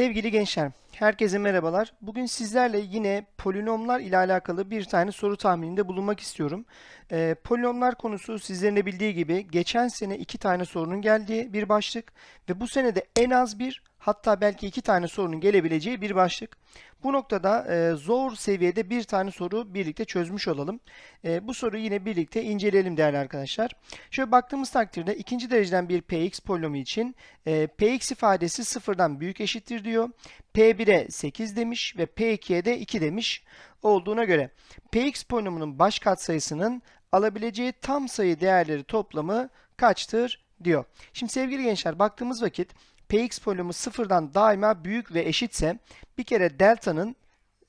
Sevgili gençler, herkese merhabalar. Bugün sizlerle yine polinomlar ile alakalı bir tane soru tahmininde bulunmak istiyorum. Ee, polinomlar konusu sizlerin de bildiği gibi geçen sene iki tane sorunun geldiği bir başlık ve bu sene de en az bir hatta belki iki tane sorunun gelebileceği bir başlık. Bu noktada e, zor seviyede bir tane soru birlikte çözmüş olalım. E, bu soruyu yine birlikte inceleyelim değerli arkadaşlar. Şöyle baktığımız takdirde ikinci dereceden bir px polinomu için e, px ifadesi sıfırdan büyük eşittir diyor. P1'e 8 demiş ve p2'ye de 2 demiş olduğuna göre px polinomunun baş katsayısının alabileceği tam sayı değerleri toplamı kaçtır diyor. Şimdi sevgili gençler baktığımız vakit px polinomu sıfırdan daima büyük ve eşitse bir kere delta'nın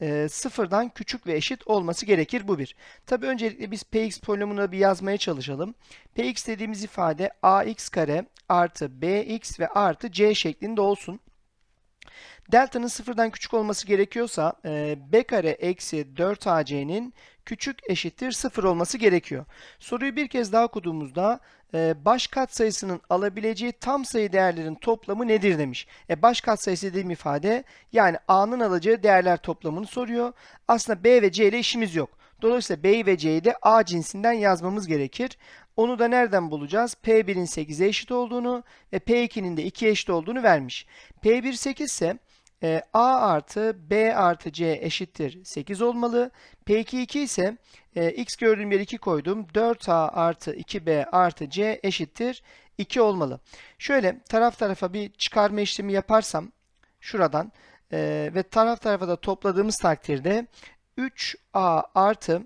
e, sıfırdan küçük ve eşit olması gerekir. Bu bir. Tabi öncelikle biz px polinomunu bir yazmaya çalışalım. px dediğimiz ifade ax kare artı bx ve artı c şeklinde olsun. Delta'nın sıfırdan küçük olması gerekiyorsa e, b kare eksi 4ac'nin küçük eşittir sıfır olması gerekiyor. Soruyu bir kez daha okuduğumuzda e, baş katsayısının alabileceği tam sayı değerlerin toplamı nedir demiş. E, baş katsayısı dediğim ifade yani a'nın alacağı değerler toplamını soruyor. Aslında b ve c ile işimiz yok. Dolayısıyla b ve c'yi de a cinsinden yazmamız gerekir. Onu da nereden bulacağız? P1'in 8'e eşit olduğunu ve P2'nin de 2'ye eşit olduğunu vermiş. P1 8 ise e, A artı B artı C eşittir 8 olmalı. P2 2 ise e, x gördüğüm yere 2 koydum. 4A artı 2B artı C eşittir 2 olmalı. Şöyle taraf tarafa bir çıkarma işlemi yaparsam şuradan e, ve taraf tarafa da topladığımız takdirde 3A artı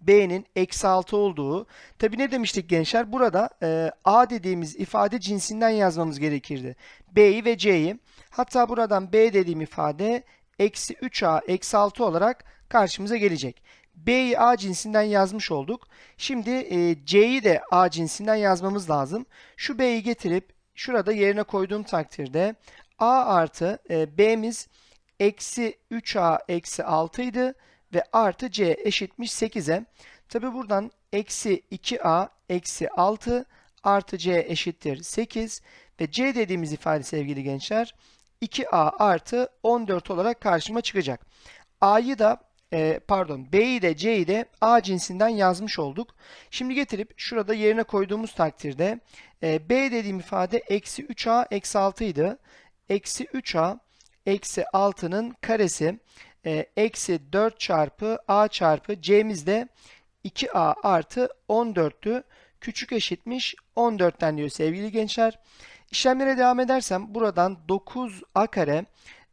B'nin eksi 6 olduğu. Tabi ne demiştik gençler? Burada e, A dediğimiz ifade cinsinden yazmamız gerekirdi. B'yi ve C'yi. Hatta buradan B dediğim ifade eksi 3A eksi 6 olarak karşımıza gelecek. B'yi A cinsinden yazmış olduk. Şimdi e, C'yi de A cinsinden yazmamız lazım. Şu B'yi getirip şurada yerine koyduğum takdirde A artı e, B'miz eksi 3A eksi 6 idi ve artı c eşitmiş 8'e. Tabi buradan eksi 2a eksi 6 artı c eşittir 8 ve c dediğimiz ifade sevgili gençler 2a artı 14 olarak karşıma çıkacak. a'yı da e, pardon b'yi de c'yi de a cinsinden yazmış olduk. Şimdi getirip şurada yerine koyduğumuz takdirde e, b dediğim ifade eksi 3a eksi 6 idi. Eksi 3a eksi 6'nın karesi e, eksi 4 çarpı a çarpı c'miz de 2a artı 14'tü. Küçük eşitmiş 14'ten diyor sevgili gençler. İşlemlere devam edersem buradan 9a kare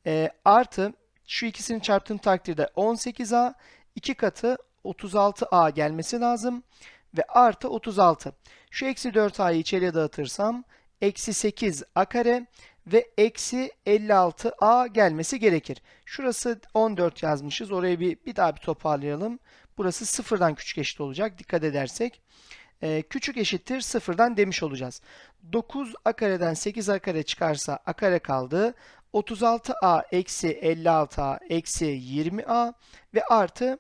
e, artı şu ikisini çarptığım takdirde 18a 2 katı 36a gelmesi lazım ve artı 36. Şu eksi 4a'yı içeriye dağıtırsam eksi 8 a kare ve eksi 56a gelmesi gerekir. Şurası 14 yazmışız. Orayı bir, bir daha bir toparlayalım. Burası sıfırdan küçük eşit olacak. Dikkat edersek. Ee, küçük eşittir sıfırdan demiş olacağız. 9 a kareden 8 a kare çıkarsa a kare kaldı. 36a eksi 56a eksi 20a ve artı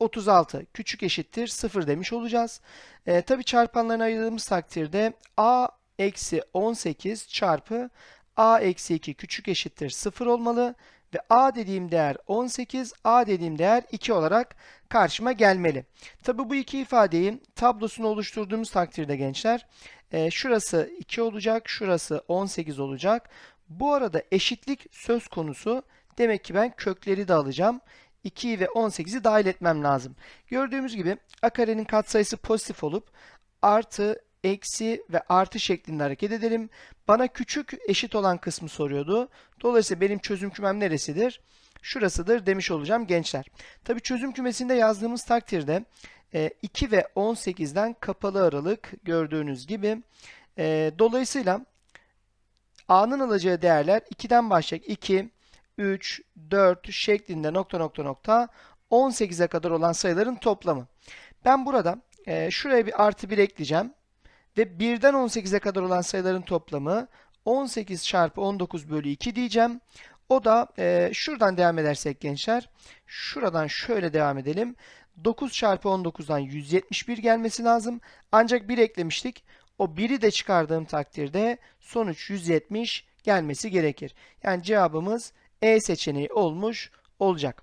36 küçük eşittir 0 demiş olacağız. Ee, Tabi çarpanlarını ayırdığımız takdirde a eksi 18 çarpı a eksi 2 küçük eşittir 0 olmalı ve a dediğim değer 18, a dediğim değer 2 olarak karşıma gelmeli. Tabi bu iki ifadeyi tablosunu oluşturduğumuz takdirde gençler e, şurası 2 olacak, şurası 18 olacak. Bu arada eşitlik söz konusu. Demek ki ben kökleri de alacağım. 2'yi ve 18'i dahil etmem lazım. Gördüğümüz gibi a karenin katsayısı pozitif olup artı eksi ve artı şeklinde hareket edelim. Bana küçük eşit olan kısmı soruyordu. Dolayısıyla benim çözüm kümem neresidir? Şurasıdır demiş olacağım gençler. Tabi çözüm kümesinde yazdığımız takdirde 2 e, ve 18'den kapalı aralık gördüğünüz gibi. E, dolayısıyla A'nın alacağı değerler 2'den başlayacak. 2, 3, 4 şeklinde nokta nokta nokta 18'e kadar olan sayıların toplamı. Ben burada e, şuraya bir artı 1 ekleyeceğim. Ve 1'den 18'e kadar olan sayıların toplamı 18 çarpı 19 bölü 2 diyeceğim. O da e, şuradan devam edersek gençler. Şuradan şöyle devam edelim. 9 çarpı 19'dan 171 gelmesi lazım. Ancak 1 eklemiştik. O 1'i de çıkardığım takdirde sonuç 170 gelmesi gerekir. Yani cevabımız E seçeneği olmuş olacak.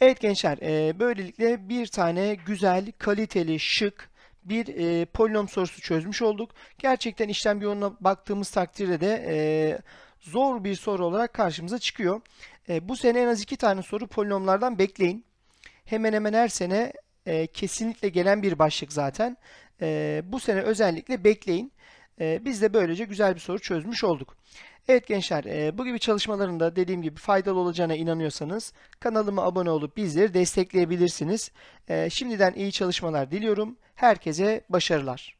Evet gençler, e, böylelikle bir tane güzel, kaliteli, şık bir e, polinom sorusu çözmüş olduk. Gerçekten işlem yoğunluğuna baktığımız takdirde de e, zor bir soru olarak karşımıza çıkıyor. E, bu sene en az iki tane soru polinomlardan bekleyin. Hemen hemen her sene e, kesinlikle gelen bir başlık zaten. E, bu sene özellikle bekleyin. E, biz de böylece güzel bir soru çözmüş olduk. Evet gençler, e, bu gibi çalışmaların da dediğim gibi faydalı olacağına inanıyorsanız kanalıma abone olup bizleri destekleyebilirsiniz. E, şimdiden iyi çalışmalar diliyorum. Herkese başarılar.